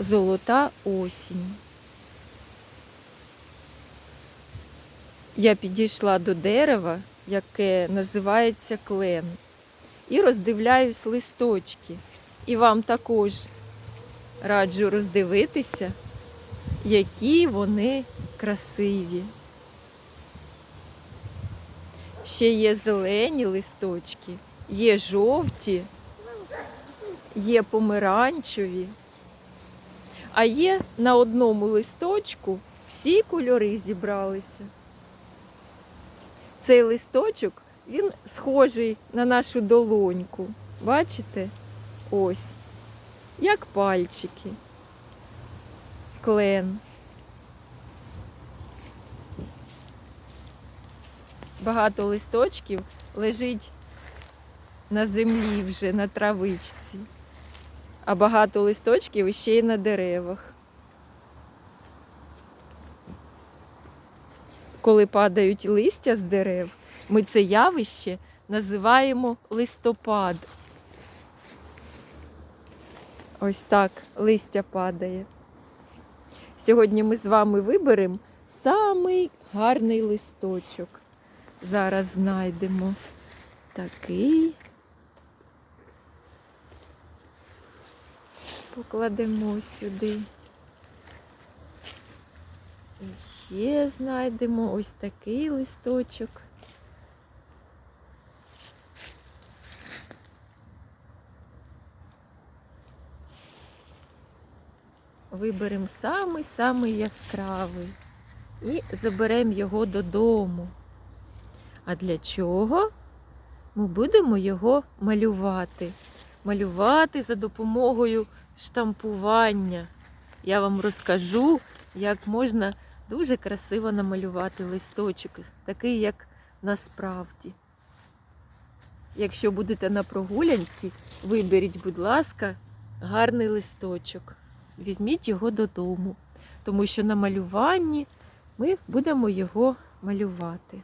Золота осінь. Я підійшла до дерева, яке називається клен, і роздивляюсь листочки. І вам також раджу роздивитися, які вони красиві. Ще є зелені листочки, є жовті, є помаранчеві. А є на одному листочку всі кольори зібралися. Цей листочок, він схожий на нашу долоньку. Бачите? Ось. Як пальчики. Клен. Багато листочків лежить на землі вже, на травичці а багато листочків ще й на деревах. Коли падають листя з дерев, ми це явище називаємо листопад. Ось так листя падає. Сьогодні ми з вами виберемо самий гарний листочок. Зараз знайдемо такий. Покладемо сюди. І ще знайдемо ось такий листочок. Виберемо самий-самий яскравий і заберемо його додому. А для чого? Ми будемо його малювати. Малювати за допомогою штампування. Я вам розкажу, як можна дуже красиво намалювати листочок, такий, як насправді. Якщо будете на прогулянці, виберіть, будь ласка, гарний листочок. Візьміть його додому, тому що на малюванні ми будемо його малювати.